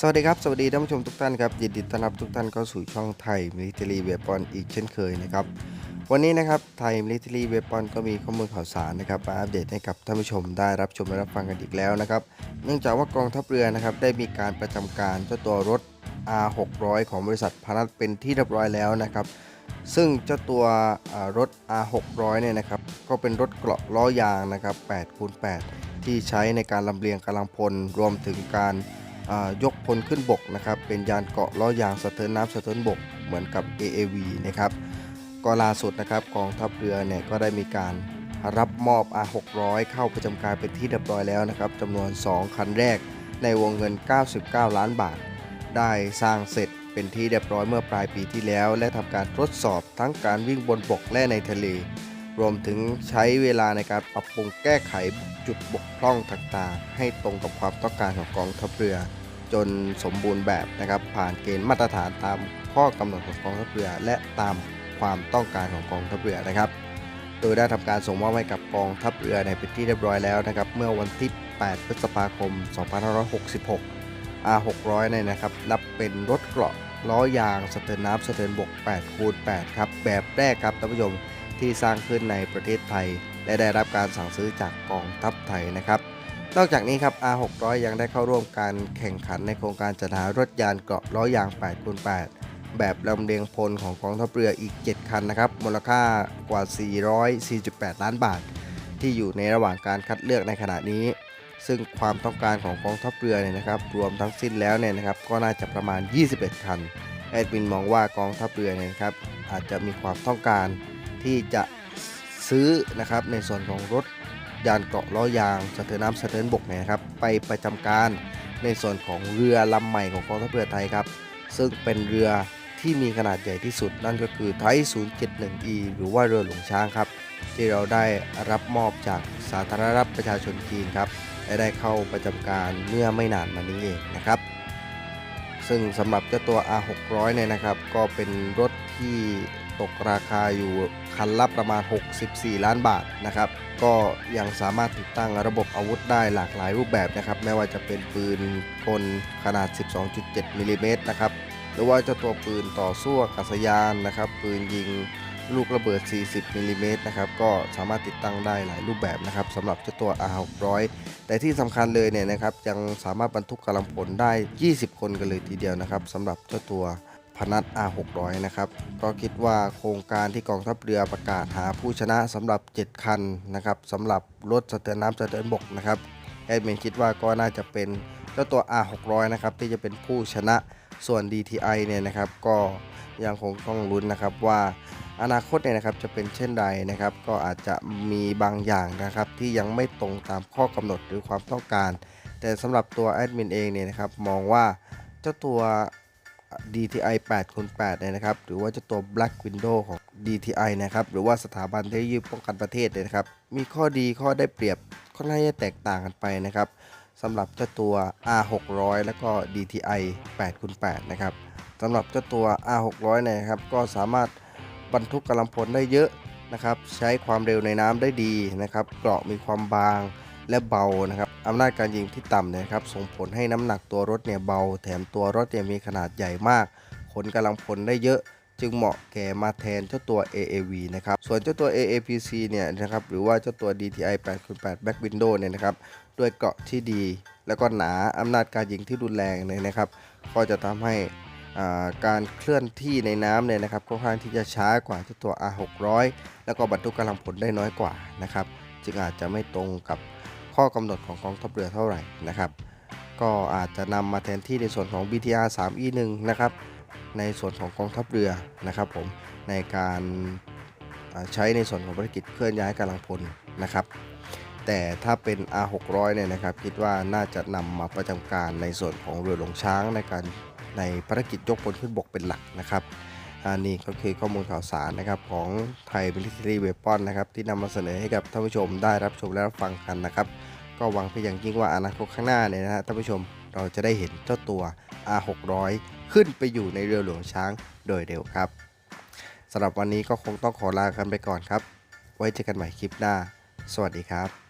สวัสดีครับ สวัสดีท่านผู้ชมทุกท่านครับยินดีต้อนรับทุกท่านเข้าสู่ช่องไทยมิลิเตอรี่เวปอนอีกเช่นเคยนะครับ วันนี้นะครับไทยมิลิเตอรี่เวปอนก็มีข้อมูลข่าวสารนะครับมาอัปเดตให้กับท่านผู้ชมได้รับชมและรับฟังกันอีกแล้วนะครับ เนื่องจากว่ากองทัพเรือนะครับได้มีการประจำการเจ้าตัวรถ R600 ของบริษัทพานัทเป็นที่เรียบร้อยแล้วนะครับ ซึ่งเจ้าตัวรถ R600 เนี่ยนะครับก็เป็นรถเกราะล้อยางนะครับ8คูณ8ที่ใช้ในการลำเลียงกำลังพลรวมถึงการ ยกพลขึ้นบกนะครับ เป็นยานเกาะล้อยางสะเทินน้ำสะเทินบกเหมือนกับ AAV นะครับก็ล่าสุดนะครับกองทัพเรือเนี่ยก็ได้มีการรับมอบ R600 เข้าประจำการเป็นที่เรียบร้อยแล้วนะครับจำนวน 2 คันแรกในวงเงิน 99 ล้านบาท ได้สร้างเสร็จเป็นที่เรียบร้อยเมื่อปลายปีที่แล้ว และทำการทดสอบทั้งการวิ่งบนบกและในทะเล รวมถึงใช้เวลาในการปรับปรุงแก้ไขจุดบกพร่องต่างๆ ให้ตรงกับความต้องการของกองทัพเรือ จนสมบูรณ์แบบนะครับ ผ่านเกณฑ์มาตรฐานตามข้อกำหนดของกองทัพเรือ และตามความต้องการของกองทัพเรือนะครับ โดยได้ทำการส่งมอบให้กับกองทัพเรือในเป็นที่เรียบร้อยแล้วนะครับ เมื่อวันที่ 8 พฤษภาคม 2566 R600 เนี่ยนะครับ นับเป็นรถเกราะล้อยางสะเทินน้ำสะเทินบก8คูณ8ครับแบบแรกครับท่านผู้ชมที่สร้างขึ้นในประเทศไทย และได้รับการสั่งซื้อจากกองทัพไทยนะครับ นอกจากนี้ครับ R600 ยังได้เข้าร่วมการแข่งขันในโครงการจัดหารถยานเกราะล้อยาง8คูณ8แบบลำเลียงพลของกองทัพเรืออีก 7 คันนะครับ มูลค่ากว่า 448 ล้านบาท ที่อยู่ในระหว่างการคัดเลือกในขณะนี้ ซึ่งความต้องการของกองทัพเรือเนี่ยนะครับ รวมทั้งสิ้นแล้วเนี่ยนะครับ ก็น่าจะประมาณ 21 คัน แอดมินมองว่ากองทัพเรือเนี่ยนะครับอาจจะมีความต้องการที่จะซื้อนะครับในส่วนของรถ ยานเกาะล้อยางสะเทินน้ำสะเทินบกเนี่ยนะครับไปประจำการในส่วนของเรือลำใหม่ของกองทัพเรือไทยครับ ซึ่งเป็นเรือที่มีขนาดใหญ่ที่สุดนั่นก็คือไทย 071E หรือว่าเรือหลวงช้างครับ ที่เราได้รับมอบจากสาธารณรัฐประชาชนจีนครับและได้เข้าประจำการเมื่อไม่นานมานี้เองนะครับ ซึ่งสำหรับเจ้าตัว R600 เนี่ยนะครับ ก็เป็นรถที่ ตกราคาอยู่คันละประมาณ 64 ล้านบาทนะครับ ก็ยังสามารถติดตั้งระบบอาวุธได้หลากหลายรูปแบบนะครับ ไม่ว่าจะเป็นปืนกลขนาด 12.7มิลลิเมตรนะครับ หรือว่าเจ้าตัวปืนต่อสู้อากาศยานนะครับ ปืนยิงลูกระเบิด 40มิลลิเมตรนะครับ ก็สามารถติดตั้งได้หลายรูปแบบนะครับสำหรับเจ้าตัว R600 แต่ที่สำคัญเลยเนี่ยนะครับ ยังสามารถบรรทุกกำลังพลได้ 20 คนกันเลยทีเดียวนะครับสำหรับเจ้าตัว พนัท R600 นะครับก็คิดว่าโครงการที่กองทัพเรือประกาศหาผู้ชนะสำหรับ 7 คันนะครับสำหรับรถสะเทินน้ำสะเทินบกนะครับแอดมินคิดว่าก็น่าจะเป็นเจ้าตัว R600 นะครับที่จะเป็นผู้ชนะส่วน DTI เนี่ยนะครับก็ยังคงต้องลุ้นนะครับว่าอนาคตเนี่ยนะครับจะเป็นเช่นใดนะครับ ก็อาจจะมีบางอย่างนะครับ ที่ยังไม่ตรงตามข้อกำหนดหรือความต้องการ แต่สำหรับตัวแอดมินเองเนี่ยนะครับมองว่าเจ้าตัว DTI 8คูณ8เนี่ยนะครับ หรือว่าเจ้าตัว Black Window ของ DTI นะครับ หรือว่าสถาบันเทคโนโลยีป้องกันประเทศเนี่ยนะครับ มีข้อดีข้อได้เปรียบค่อนข้างจะแตกต่างกันไปนะครับสำหรับเจ้าตัว R600 แล้วก็ DTI 8คูณ8นะครับสำหรับเจ้าตัว R600 เนี่ยนะครับ ก็สามารถบรรทุกกำลังพลได้เยอะนะครับ ใช้ความเร็วในน้ำได้ดีนะครับ เกราะมีความบาง และเบานะครับอำนาจการยิงที่ต่ำนี่ยครับส่งผลให้น้ำหนักตัวรถเนี่ยเบา แถมตัวรถเนี่ยมีขนาดใหญ่มาก ขนกำลังพลได้เยอะจึงเหมาะแก่มาแทนเจ้าตัว AAV นะครับ ส่วนเจ้าตัว AAPC เนี่ยนะครับ หรือว่าเจ้าตัว DTI 8x8 Back Window เนี่ยนะครับ ด้วยเกาะที่ดี แล้วก็หนาอำนาจการยิงที่รุนแรงเนี่ยนะครับ ก็จะทำให้การเคลื่อนที่ในน้ำเนี่ยนะครับค่อนข้างที่จะช้ากว่าเจ้าตัว R600 แล้วก็บรรทุกกำลังพลได้น้อยกว่านะครับ จึงอาจจะไม่ตรงกับ ข้อกำหนดของกองทัพเรือเท่าไหร่นะครับก็อาจจะนำมาแทนที่ในส่วนของ BTR 3E1 นะครับในส่วนของกองทัพเรือนะครับผมในการใช้ในส่วนของภารกิจเคลื่อนย้ายกำลังพลนะครับ แต่ถ้าเป็น R600 เนี่ยนะครับ คิดว่าน่าจะนำมาประจำการในส่วนของเรือหลวงช้างในการในภารกิจยกพลขึ้นบกเป็นหลักนะครับอันนี้ก็คือข้อมูลข่าวสารนะครับของไทย Military Weapon นะครับที่นำมาเสนอให้กับท่านผู้ชมได้รับชมและรับฟังกันนะครับ ก็หวังเป็นอย่างยิ่งว่าอนาคตข้างหน้าเนี่ยนะฮะท่านผู้ชมเราจะได้เห็นเจ้าตัว R600 ขึ้นไปอยู่ในเรือหลวงช้างโดยเร็วครับสำหรับวันนี้ก็คงต้องขอลากันไปก่อนครับ ไว้เจอกันใหม่คลิปหน้า สวัสดีครับ